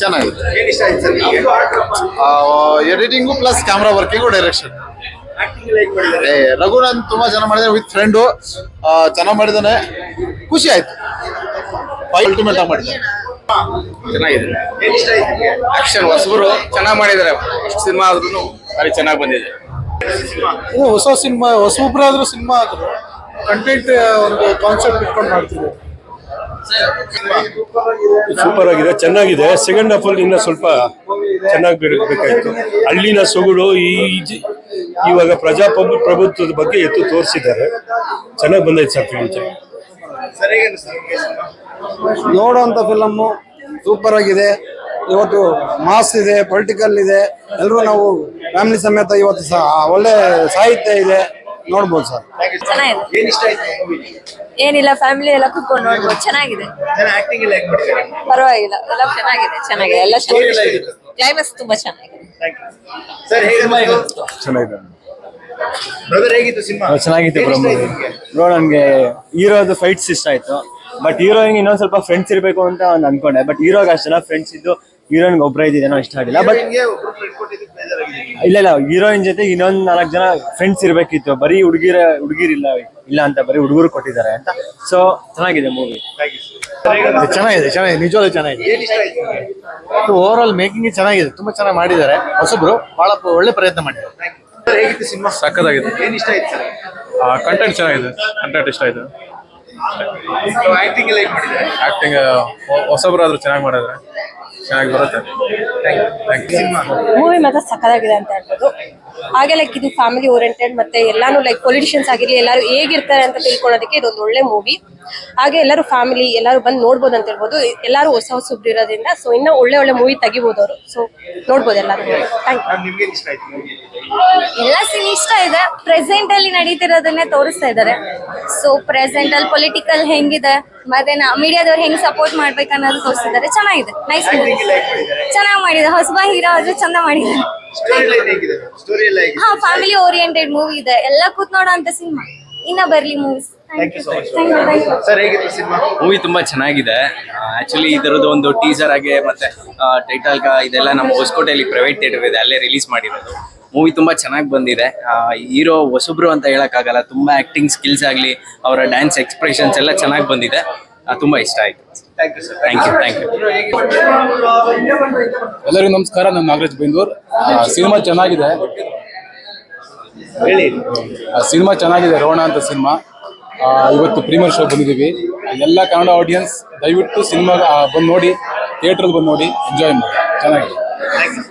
ಚೆನ್ನಾಗಿದೆ. ಏನ್ ಇಷ್ಟ ಆಯ್ತು ಸರ್ ನಿಮಗೆ editing plus camera working direction acting like ಮಾಡಿದ್ದಾರೆ ಏ ರಘುನಾಥ್ ತುಂಬಾ ಚೆನ್ನಾಗಿ ಮಾಡಿದಾನೆ ವಿತ್ ಫ್ರೆಂಡು ಚೆನ್ನಾಗಿ ಮಾಡಿದಾನೆ ಖುಷಿ ಆಯ್ತು. ಅಲ್ಟಿಮೇಟ್ ಆಗಿ ಮಾಡಿದ್ದಾನೆ. ಚೆನ್ನಾಗಿದೆ. ಏನ್ ಇಷ್ಟ ಆಯ್ತು ಆಕ್ಷನ್ ಹೊಸಬರು ಚೆನ್ನಾಗಿ ಮಾಡಿದ್ದಾರೆ. ಸಿನಿಮಾ ಆದ್ರೂ ಭಾರಿ ಚೆನ್ನಾಗಿ ಬಂದಿದೆ. ಹೊಸ ಸಿನಿಮಾ ಹೊಸಬ್ರಾದ್ರೂ ಸಿನಿಮಾ ಆದ್ರು ಕಂಟೆಂಟ್ ಒಂದು ಕಾನ್ಸೆಪ್ಟ್ ಇಟ್ಕೊಂಡು ಮಾಡ್ತಿದ್ರು ಸೂಪರ್ ಆಗಿದೆ. ಚೆನ್ನಾಗಿದೆ. ಸೆಕೆಂಡ್ ಹಾಫ್ ಅಲ್ಲಿ ಇನ್ನ ಸ್ವಲ್ಪ ಚೆನ್ನಾಗಿ ಬಿಡಬೇಕಾಯ್ತು ಅಲ್ಲಿನ ಸೊಗಡು ಈ ಇವಾಗ ಪ್ರಜಾಪ್ರಭು ಪ್ರಭುತ್ವದ ಬಗ್ಗೆ ಎತ್ತು ತೋರಿಸಿದ್ದಾರೆ. ಚೆನ್ನಾಗಿ ಬಂದೈತೆ ಸರ್ ಫಿಲ್ಮ್ ನೋಡುವಂತ ಫಿಲಮ್ಮು ಸೂಪರ್ ಆಗಿದೆ. ಇವತ್ತು ಮಾಸ್ ಇದೆ ಪೊಲಿಟಿಕಲ್ ಇದೆ. ಎಲ್ಲರೂ ನಾವು ಫ್ಯಾಮಿಲಿ ಸಮೇತ ಇವತ್ತು ಸಹ ಒಳ್ಳೆ ಸಾಹಿತ್ಯ ಇದೆ. ನೋಡ್ಬೋದು ಸರ್. ಚೆನ್ನಾಗಿದೆ. ಏನ್ ಇಷ್ಟ ಆಯ್ತು ಮೂವಿ ಏನಿಲ್ಲ ಫ್ಯಾಮಿಲಿ ಎಲ್ಲ ಕುತ್ಕೊಂಡು ನೋಡ್ಬೋದು. ಚೆನ್ನಾಗಿದೆ. ಜನ ಆಕ್ಟಿಂಗ್ ಮಾಡಿದ್ದಾರೆ ಪರವಾಗಿಲ್ಲ. ಎಲ್ಲ ಚೆನ್ನಾಗಿದೆ ಚೆನ್ನಾಗಿದೆ. ಎಲ್ಲ Story ಎಲ್ಲ ಹೇಗಿತ್ತು? ಕ್ಲೈಮ್ಯಾಕ್ಸ್ ತುಂಬಾ ಚೆನ್ನಾಗಿದೆ. ಥ್ಯಾಂಕ್ ಯು ಸರ್ ಹೇಗೆ ಅನಿಸ್ತು ಚೆನ್ನಾಗಿದೆ. ಬ್ರದರ್ ಹೇಗಿತ್ತು ಸಿನಿಮಾ? ಚೆನ್ನಾಗಿತ್ತು ಬ್ರೋ ಬ್ರೋ ನನಗೆ ಹೀರೋದು ಫೈಟ್ಸ್ ಇಷ್ಟ ಆಯ್ತು. ಬಟ್ ಹೀರೋಯಿನ್ ಇನ್ನೊಂದ್ ಸ್ವಲ್ಪ ಫ್ರೆಂಡ್ಸ್ ಇರಬೇಕು ಅಂತ ಒಂದು ಅನ್ಕೊಂಡೆ. ಬಟ್ ಹೀರೋಗೆ ಅಷ್ಟೆಲ್ಲ ಫ್ರೆಂಡ್ಸ್ ಇದ್ದು ಹೀರೋಯಿನ್ಗೆ ಒಬ್ಬರ ಇದೇನೋ ಇಷ್ಟ ಆಗಿಲ್ಲ. ಬಟ್ ಇಲ್ಲ ಇಲ್ಲ ಹೀರೋಯಿನ್ ಜೊತೆ ಇನ್ನೊಂದ್ ನಾಲ್ಕು ಜನ ಫ್ರೆಂಡ್ಸ್ ಇರ್ಬೇಕಿತ್ತು. ಬರೀ ಹುಡುಗಿರ ಹುಡುಗಿರಿಲ್ಲ ಇಲ್ಲ ಅಂತ ಬರೀ ಹುಡುಗರು ಕೊಟ್ಟಿದ್ದಾರೆ ಅಂತ. ಸೊ ಚೆನ್ನಾಗಿದೆ ಮೂವಿ ಥ್ಯಾಂಕ್ ಯು ಸರ್ ಹೇಗೆ ಚೆನ್ನಾಗಿದೆ ಚೆನ್ನಾಗಿದೆ ನಿಜವಾಗ್ಲೂ ಚೆನ್ನಾಗಿದೆ. ಏನ್ ಇಷ್ಟ ಆಯ್ತು ನಿಮಗೆ? ಓವರ್ ಆಲ್ ಮೇಕಿಂಗ್ ಚೆನ್ನಾಗಿದೆ ತುಂಬಾ ಚೆನ್ನಾಗಿ ಮಾಡಿದ್ದಾರೆ. ಹೊಸಬ್ರು ಬಹಳ ಒಳ್ಳೆ ಪ್ರಯತ್ನ ಮಾಡಿದ್ದಾರೆ. Thank you sir cinema? ಸಕ್ಕತ್ತಾಗಿದೆ ಏನ್ ಇಷ್ಟ ಆಯ್ತು ಸರ್ ಕಂಟೆಂಟ್ ಚೆನ್ನಾಗಿದೆ ಕಂಟೆಂಟ್ ಇಷ್ಟ ಆಯ್ತು. ಆಕ್ಟಿಂಗ್ ಹೊಸಬ್ರು ಆದ್ರೂ ಚೆನ್ನಾಗಿ ಮಾಡಿದ್ರೆ ಚೆನ್ನಾಗಿ ಬರುತ್ತೆ. ಥ್ಯಾಂಕ್ ಸಿನಿಮಾ ಮೂವಿ ಮಾತ್ರ ಸಕ್ಕದಾಗಿದೆ ಅಂತ ಹೇಳ್ಬೋದು. ಹಾಗೆ ಲೈಕ್ ಇದು ಫ್ಯಾಮಿಲಿ ಓರಿಯೆಂಟೆಡ್ ಮತ್ತೆ ಎಲ್ಲಾನು ಲೈಕ್ ಪೊಲಿಟಿಷಿಯನ್ಸ್ ಆಗಿರ್ಲಿ ಎಲ್ಲರೂ ಹೇಗಿರ್ತಾರೆ ಅಂತ ತಿಳ್ಕೊಳ್ಳೋದಕ್ಕೆ ಇದೊಂದು ಒಳ್ಳೆ ಮೂವಿ ಹಾಗೆ ಎಲ್ಲರೂ ಫ್ಯಾಮಿಲಿ ಎಲ್ಲರೂ ಬಂದು ನೋಡ್ಬೋದು ಅಂತ ಹೇಳ್ಬೋದು. ಎಲ್ಲರೂ ಹೊಸ ಹೊಸ ಇರೋದ್ರಿಂದ ಸೊ ಇನ್ನ ಒಳ್ಳೆ ಒಳ್ಳೆ ಮೂವಿ ತೆಗಿಬೋದು ಅವರು. ಸೊ ನೋಡ್ಬೋದು ಎಲ್ಲರೂ. ಥ್ಯಾಂಕ್ ಯು ನಿಮ್ಗೆ ಇಷ್ಟ ಆಯ್ತು ಮೂವಿ ಎಲ್ಲ ಸೀನ್ ಇಷ್ಟ ಇದೆ. ಪ್ರೆಸೆಂಟ್ ಅಲ್ಲಿ ನಡೀತಿರೋದನ್ನೇ ತೋರಿಸ್ತಾ ಇದ್ದಾರೆ. ಸೊ ಪ್ರೆಸೆಂಟ್ ಅಲ್ಲಿ ಪೊಲಿಟಿಕಲ್ ಹೆಂಗಿದೆ ಮತ್ತೆ ಮೀಡಿಯಾದವ್ರು ಹೆಂಗ್ ಸಪೋರ್ಟ್ ಮಾಡ್ಬೇಕು ಅನ್ನೋದು ತೋರಿಸಿದ್ದಾರೆ ಚೆನ್ನಾಗಿದೆ. ನೈಸ್ ಚೆನ್ನಾಗಿ ಮಾಡಿದೆ ಹೊಸಬ ಹೀರೋ ಆದ್ರೆ ಚಂದ ಮಾಡಿದ್ದಾರೆ. ಸ್ಟೋರಿ ಲೈನ್ ಹೇಗಿದೆ? ಸ್ಟೋರಿ ಎಲ್ಲ ಹೇಗಿದೆ? ಹಾ ಫ್ಯಾಮಿಲಿ ಓರಿಯೆಂಟೆಡ್ ಮೂವಿ ಇದೆ. ಎಲ್ಲ ಕೂತ್ ನೋಡೋ ಅಂತ ಸಿನಿಮಾ. ಇನ್ನ ಬರ್ಲಿ movies thank you so much thank you thank you sir ಹೇಗಿತ್ತು ಸಿನಿಮಾ? ಮೂವಿ ತುಂಬಾ ಚೆನ್ನಾಗಿದೆ. ಆಕ್ಚುಲಿ ಇದರದ್ದು ಒಂದು ಟೀಸರ್ ಆಗಿ ಮತ್ತೆ ಟೈಟಲ್ ಇದೆಲ್ಲ ನಮ್ಮ ಹೊಸಕೋಟೆಯಲ್ಲಿ ಪ್ರೈವೇಟ್ ಥಿಯೇಟರ್ ಇದೆ. ಅಲ್ಲೇ ರಿಲೀಸ್ ಮಾಡಿರೋದು. ಮೂವಿ ತುಂಬಾ ಚೆನ್ನಾಗಿ ಬಂದಿದೆ. ಹೀರೋ ಹೊಸಬ್ರು ಅಂತ ಹೇಳಕ್ಕಾಗಲ್ಲ ತುಂಬಾ ಆಕ್ಟಿಂಗ್ ಸ್ಕಿಲ್ಸ್ ಆಗಲಿ ಅವರ ಡ್ಯಾನ್ಸ್ ಎಕ್ಸ್ಪ್ರೆಷನ್ಸ್ ಎಲ್ಲ ಚೆನ್ನಾಗಿ ಬಂದಿದೆ. ಆ, ತುಂಬಾ ಇಷ್ಟ ಆಯ್ತು. Thank you thank you thank you ಎಲ್ಲರಿಗೂ ನಮಸ್ಕಾರ ನಾನು ನಾಗರಾಜ್ ಬೈಂದೂರ್. ಸಿನಿಮಾ ಚೆನ್ನಾಗಿದೆ. ಹೇಳಿ. ಸಿನಿಮಾ ಚೆನ್ನಾಗಿದೆ ರೋಣ ಅಂತ ಸಿನಿಮಾ. ಇವತ್ತು ಪ್ರೀಮಿಯರ್ ಶೋ ಬಂದಿದ್ದೀವಿ. ಎಲ್ಲ ಕನ್ನಡ ಆಡಿಯನ್ಸ್ ದಯವಿಟ್ಟು ಸಿನಿಮಾ ಬಂದು ನೋಡಿ ಥಿಯೇಟ್ರಲ್ಲಿ ಬಂದು ನೋಡಿ ಎಂಜಾಯ್ ಮಾಡಿ. ಚೆನ್ನಾಗಿದೆ. Thank you